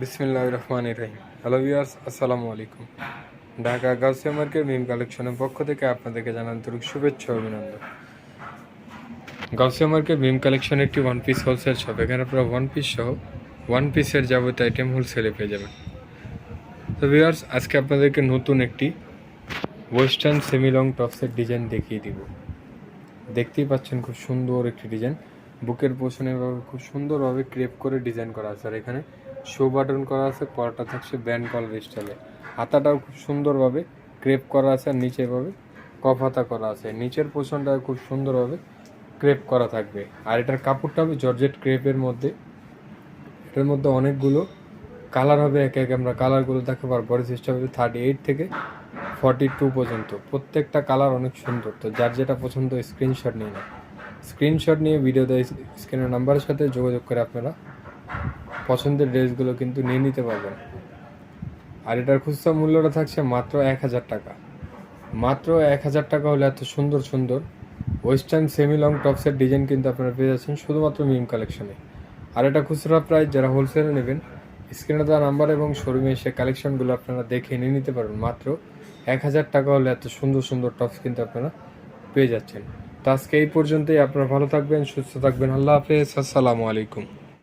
বিসমিল্লাহ রহমান রহিম। Hello viewers আসসালামু আলাইকুম। ঢাকা গাউসিয়া মার্কেট মিম কালেকশনের পক্ষ থেকে আপনাদেরকে জানান আন্তরিক শুভেচ্ছা অভিনন্দন। গাউসিয়া মার্কেট মিম কালেকশন একটি ওয়ান পিস হোলসেল শপ এখানে আপনারা ওয়ান পিস সহ ওয়ান পিসের যাবতীয় আইটেম হোলসেলে পেয়ে যাবেন। তো ভিউয়ার্স আজকে আপনাদেরকে নতুন একটি ওয়েস্টার্ন সেমি লং টপসের ডিজাইন দেখিয়ে দিব। দেখতেই পাচ্ছেন খুব সুন্দর একটি ডিজাইন বুকের পোষণে খুব সুন্দরভাবে ক্রেপ করে ডিজাইন করা আছে। আর এখানে শো বাটন করা আছে কলাটা থাকছে ব্যান্ড কল স্টাইলে হাতাটাও খুব সুন্দরভাবে ক্রেপ করা আছে আর নিচে এভাবে কফ হাতা করা আছে। নিচের পোষণটা খুব সুন্দরভাবে ক্রেপ করা থাকবে। আর এটার কাপড়টা হবে জর্জেট ক্রেপের মধ্যে। এটার মধ্যে অনেকগুলো কালার হবে, একে একে আমরা কালারগুলো দেখাবো। আর বডি সিস্টেম হবে থার্টি এইট থেকে ফর্টি টু পর্যন্ত। প্রত্যেকটা কালার অনেক সুন্দর। তো যার যেটা পছন্দ স্ক্রিনশট নিয়ে স্ক্রিনশট নিয়ে ভিডিও দেয় স্ক্রিনের নাম্বারের সাথে যোগাযোগ করে আপনারা পছন্দের ড্রেসগুলো কিন্তু নিয়ে নিতে পারবেন। আর এটার খুচরা মূল্যটা থাকছে মাত্র এক হাজার টাকা। মাত্র এক হাজার টাকা হলে এত সুন্দর সুন্দর ওয়েস্টার্ন সেমি লং টপসের ডিজাইন কিন্তু আপনারা পেয়ে যাচ্ছেন শুধুমাত্র মিম কালেকশনে। আর এটা খুচরা প্রাইস যারা হোলসেলে নেবেন, স্ক্রিনে দেওয়া নাম্বার এবং শোরুমে এসে কালেকশনগুলো আপনারা দেখে নিয়ে নিতে পারবেন। মাত্র এক হাজার টাকা হলে এত সুন্দর সুন্দর টপস কিন্তু আপনারা পেয়ে যাচ্ছেন। তো আজকে এই পর্যন্তই। আপনারা ভালো থাকবেন, সুস্থ থাকবেন। আল্লাহ হাফেজ। আসসালামু আলাইকুম।